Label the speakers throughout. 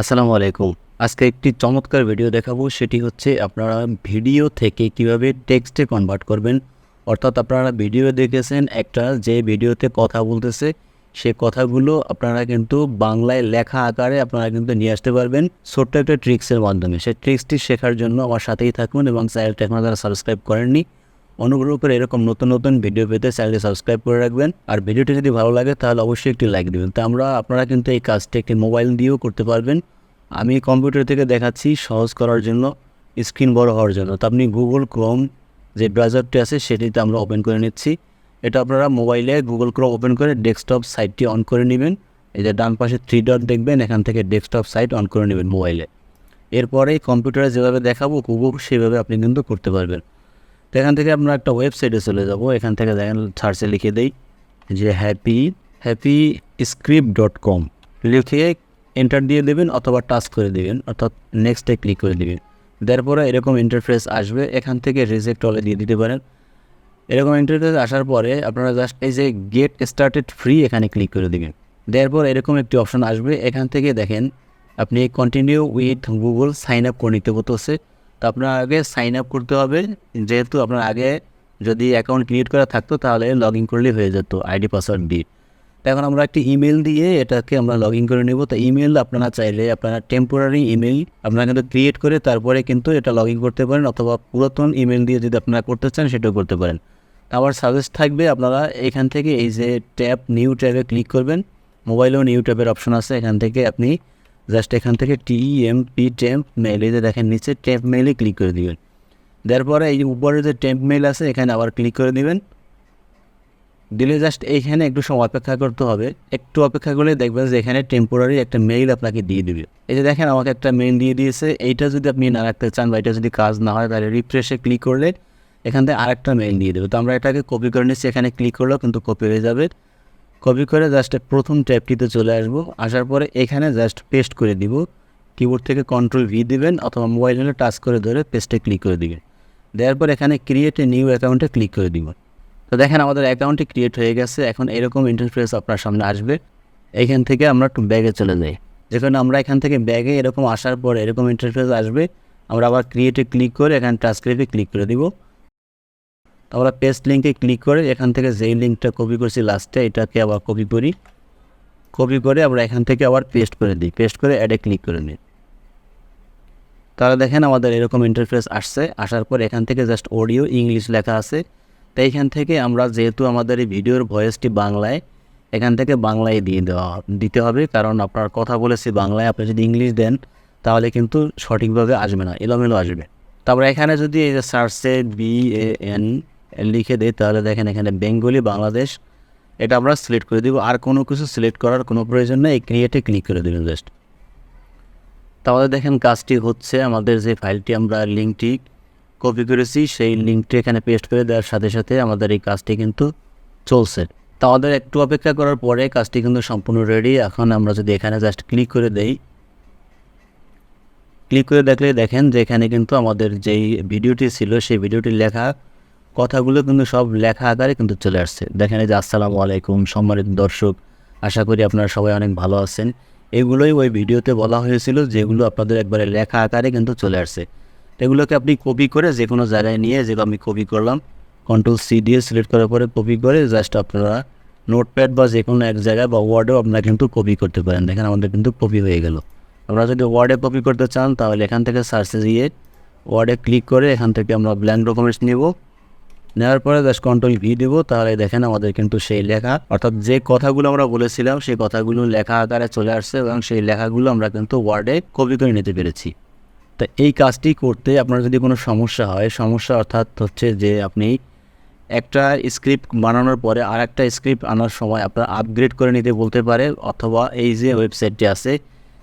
Speaker 1: আসসালামু আলাইকুম। আজকে একটি চমৎকার ভিডিও দেখাবো, সেটি হচ্ছে আপনারা ভিডিও থেকে কীভাবে টেক্সটে কনভার্ট করবেন। অর্থাৎ আপনারা ভিডিও দেখেছেন, একটা যে ভিডিওতে কথা বলতেছে, সে কথাগুলো আপনারা কিন্তু বাংলায় লেখা আকারে আপনারা কিন্তু নিয়ে আসতে পারবেন ছোট্ট একটা ট্রিক্সের মাধ্যমে। সেই ট্রিক্সটি শেখার জন্য আমার সাথেই থাকুন এবং চ্যানেলটি এখন যারা সাবস্ক্রাইব করেননি অনুগ্রহ করে এরকম নতুন নতুন ভিডিও পেতে চ্যানেলটি সাবস্ক্রাইব করে রাখবেন। আর ভিডিওটি যদি ভালো লাগে, তাহলে অবশ্যই একটি লাইক দেবেন। তো আমরা, আপনারা কিন্তু এই কাজটি একটি মোবাইল দিয়েও করতে পারবেন। আমি কম্পিউটার থেকে দেখাচ্ছি সহজ করার জন্য স্ক্রিন বড় হওয়ার জন্য। তো আপনি গুগল ক্রোম যে ব্রাউজারটি আছে, সেটিতে আমরা ওপেন করে নিচ্ছি। এটা আপনারা মোবাইলে গুগল ক্রোম ওপেন করে ডেস্কটপ সাইটটি অন করে নেবেন। এই যে ডান পাশে থ্রি ডট দেখবেন, এখান থেকে ডেস্কটপ সাইট অন করে নেবেন মোবাইলে এরপরে কম্পিউটারে যেভাবে দেখাবো গুগল সেভাবে আপনি কিন্তু করতে পারবেন। তো এখান থেকে আমরা একটা ওয়েবসাইটে চলে যাব। এখান থেকে দেখেন সার্চে লিখে দেই যে happy happy script dot com লিখে এন্টার দিয়ে দেবেন অথবা টাচ করে দেবেন, অর্থাৎ নেক্সটে ক্লিক করে দেবেন। দেওয়ার পরে এরকম ইন্টারফেস আসবে, এখান থেকে রিজেক্ট অলে দিয়ে দিতে পারেন। এরকম ইন্টারফেস আসার পরে আপনারা জাস্ট এই যে গেট স্টার্টেড ফ্রি এখানে ক্লিক করে দেবেন। দেওয়ার পর এরকম একটি অপশন আসবে, এখান থেকে দেখেন আপনি continue with Google sign up করে নিতে হচ্ছে তো আপনার আগে সাইন আপ করতে হবে। যেহেতু আপনার আগে যদি অ্যাকাউন্ট ক্রিয়েট করা থাকতো, তাহলে লগ ইন করলেই হয়ে যেত আইডি পাসওয়ার্ড দিয়ে তো এখন আমরা একটি ইমেল দিয়ে এটাকে আমরা লগ ইন করে নেব। তো ইমেল আপনারা চাইলে আপনারা টেম্পোরারি ইমেল আপনারা কিন্তু ক্রিয়েট করে তারপরে কিন্তু এটা লগ ইন করতে পারেন অথবা পুরাতন ইমেল দিয়ে যদি আপনারা করতে চান, সেটাও করতে পারেন। আবার সাজেস্ট থাকবে আপনারা এখান থেকে এই যে ট্যাব নিউ ট্যাবে ক্লিক করবেন। মোবাইলেও নিউ ট্যাবের অপশন আছে। এখান থেকে আপনি জাস্ট এখান থেকে T M P temp mail এই যে দেখেন, নিচে টেম্প মেইলে ক্লিক করে দিবেন। দেওয়ার পরে এই উপরে যে টেম্প মেইল আছে, এখানে আবার ক্লিক করে দিবেন। দিলে জাস্ট এইখানে একটু সময় অপেক্ষা করতে হবে। একটু অপেক্ষা করলে দেখবেন যে এখানে টেম্পোরারি একটা মেইল আপনাকে দিয়ে দিবে। এই যে দেখেন, আমাকে একটা মেইল দিয়ে দিয়েছে। এইটা যদি আপনি না রাখতে চান বা এটা যদি কাজ না হয়, তাহলে রিফ্রেশে ক্লিক করলে এখান থেকে আরেকটা মেইল দিয়ে দেবে। তো আমরা এটাকে কপি করে নিচ্ছি। এখানে ক্লিক করলেও কিন্তু কপি হয়ে যাবে। কপি করে জাস্ট প্রথম ট্যাবটিতে চলে আসব। আসার পরে এখানে জাস্ট পেস্ট করে দিব। কিবোর্ড থেকে কন্ট্রোল ভি দিবেন অথবা মোবাইল হলে টাচ করে ধরে পেস্টে ক্লিক করে দিবেন। দেওয়ার পর এখানে ক্রিয়েট এ নিউ অ্যাকাউন্টে ক্লিক করে দিব। তো দেখেন আমাদের অ্যাকাউন্টটি ক্রিয়েট হয়ে গেছে। এখন এরকম ইন্টারফেস আপনার সামনে আসবে। এখান থেকে আমরা একটু ব্যাগে চলে যাই। যেখানে আমরা এখান থেকে ব্যাগে এরকম আসার পর এরকম ইন্টারফেস আসবে। আমরা আবার ক্রিয়েটে ক্লিক করে এখানে ট্রান্সক্রিপ্টে ক্লিক করে দিব। আমরা পেস্ট লিঙ্কে ক্লিক করে এখান থেকে যেই লিঙ্কটা কপি করছি লাস্টে এটাকে আবার কপি করি। কপি করে আমরা এখান থেকে আবার পেস্ট করে দিই। পেস্ট করে অ্যাডে ক্লিক করে নিই। তাহলে দেখেন আমাদের এরকম ইন্টারফেস আসছে। আসার পর এখান থেকে জাস্ট অডিও ইংলিশ লেখা আছে। তো এখান থেকে আমরা যেহেতু আমাদের এই ভিডিওর ভয়েসটি বাংলায়, এখান থেকে বাংলায় দিয়ে দেওয়া, দিতে হবে। কারণ আপনার কথা বলেছি বাংলায়, আপনি যদি ইংলিশ দেন, তাহলে কিন্তু সঠিকভাবে আসবে না, এলোমেলো আসবে। তারপরে এখানে যদি এই যে সার্চে বি এ এন লিখে দিই, তাহলে দেখেন এখানে বেঙ্গলি বাংলাদেশ, এটা আমরা সিলেক্ট করে দিব। আর কোনো কিছু সিলেক্ট করার কোনো প্রয়োজন নেই ক্রিয়েটে ক্লিক করে দেবেন জাস্ট তাহলে দেখেন কাজটি হচ্ছে, আমাদের যে ফাইলটি আমরা লিঙ্কটি কপি করেছি, সেই লিঙ্কটি এখানে পেস্ট করে দেওয়ার সাথে সাথে আমাদের এই কাজটি কিন্তু চলছে। তো আমাদের একটু অপেক্ষা করার পরে কাজটি কিন্তু সম্পূর্ণ রেডি এখন আমরা যদি এখানে জাস্ট ক্লিক করে দেই ক্লিক করে দেখলে দেখেন যে এখানে কিন্তু আমাদের যেই ভিডিওটি ছিল, সেই ভিডিওটির লেখা কথাগুলো কিন্তু সব লেখা আকারে কিন্তু চলে আসছে। দেখেন এই যে, আসসালামু আলাইকুম, সম্মানিত দর্শক, আশা করি আপনারা সবাই অনেক ভালো আছেন। এগুলোই ওই ভিডিওতে বলা হয়েছিল যেগুলো আপনাদের একবারে লেখা আকারে কিন্তু চলে আসছে। এগুলোকে আপনি কপি করে যে কোনো জায়গায় নিয়ে যেগুলো আমি কপি করলাম কন্ট্রোল সি দিয়ে সিলেক্ট করার পরে কপি করে জাস্ট আপনারা নোটপ্যাড বা যে কোনো এক জায়গায় বা ওয়ার্ডেও আপনারা কিন্তু কপি করতে পারেন। দেখেন আমাদের কিন্তু কপি হয়ে গেল। আপনারা যদি ওয়ার্ডে কপি করতে চান, তাহলে এখান থেকে সার্চে গিয়ে ওয়ার্ডে ক্লিক করে এখান থেকে আমরা ব্ল্যাঙ্ক ডকুমেন্টস নেব। নেওয়ার পরে জাস্ট কন্ট্রোল ভি দেবো, তাহলে দেখেন আমাদের কিন্তু সেই লেখা, অর্থাৎ যে কথাগুলো আমরা বলেছিলাম, সেই কথাগুলো লেখা আকারে চলে আসছে এবং সেই লেখাগুলো আমরা কিন্তু ওয়ার্ডে কপি করে নিতে পেরেছি। তা এই কাজটি করতে আপনার যদি কোনো সমস্যা হয়, সমস্যা অর্থাৎ হচ্ছে যে আপনি একটা স্ক্রিপ্ট বানানোর পরে আর একটা স্ক্রিপ্ট আনার সময় আপনার আপগ্রেড করে নিতে বলতে পারে, অথবা এই যে ওয়েবসাইটটি আছে,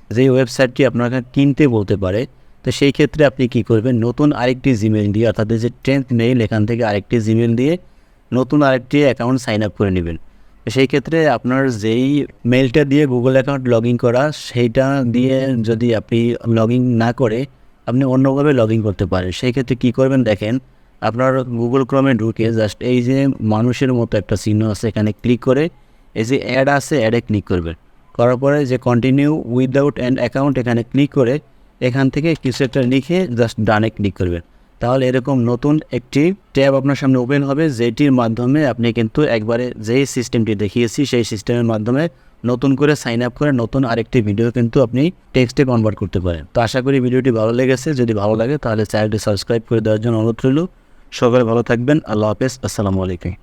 Speaker 1: যেই ওয়েবসাইটটি আপনাকে কিনতে বলতে পারে তো সেই ক্ষেত্রে আপনি কি করবেন? নতুন আরেকটি জিমেল দিয়ে, অর্থাৎ যে টেন্থ মেইল এখান থেকে আরেকটি জিমেল দিয়ে নতুন আরেকটি অ্যাকাউন্ট সাইন আপ করে নেবেন। সেই ক্ষেত্রে আপনার যেই মেলটা দিয়ে গুগল অ্যাকাউন্ট লগ ইন করা, সেইটা দিয়ে যদি আপনি লগ ইন না করে, আপনি অন্যভাবে লগ ইন করতে পারেন। সেই ক্ষেত্রে কী করবেন দেখেন, আপনার গুগল ক্রমে ঢুকে জাস্ট এই যে মানুষের মতো একটা চিহ্ন আছে, এখানে ক্লিক করে এই যে অ্যাড আছে অ্যাডে ক্লিক করবেন। করার পরে যে কন্টিনিউ উইদাউট অ্যান্ড অ্যাকাউন্ট এখানে ক্লিক করে এখান থেকে কিছু একটা লিখে জাস্ট ডানে ক্লিক করবেন। তাহলে এরকম নতুন একটি ট্যাব আপনার সামনে ওপেন হবে, যেটির মাধ্যমে আপনি কিন্তু একবারে যেই সিস্টেমটি দেখিয়েছি, সেই সিস্টেমের মাধ্যমে নতুন করে সাইন আপ করে নতুন আরেকটি ভিডিও কিন্তু আপনি টেক্সটে কনভার্ট করতে পারেন। তো আশা করি ভিডিওটি ভালো লেগেছে। যদি ভালো লাগে তাহলে চ্যানেলটি সাবস্ক্রাইব করে দেওয়ার জন্য অনুরোধ রইল। সকলে ভালো থাকবেন। আল্লাহ হাফেজ। আসসালামু আলাইকুম।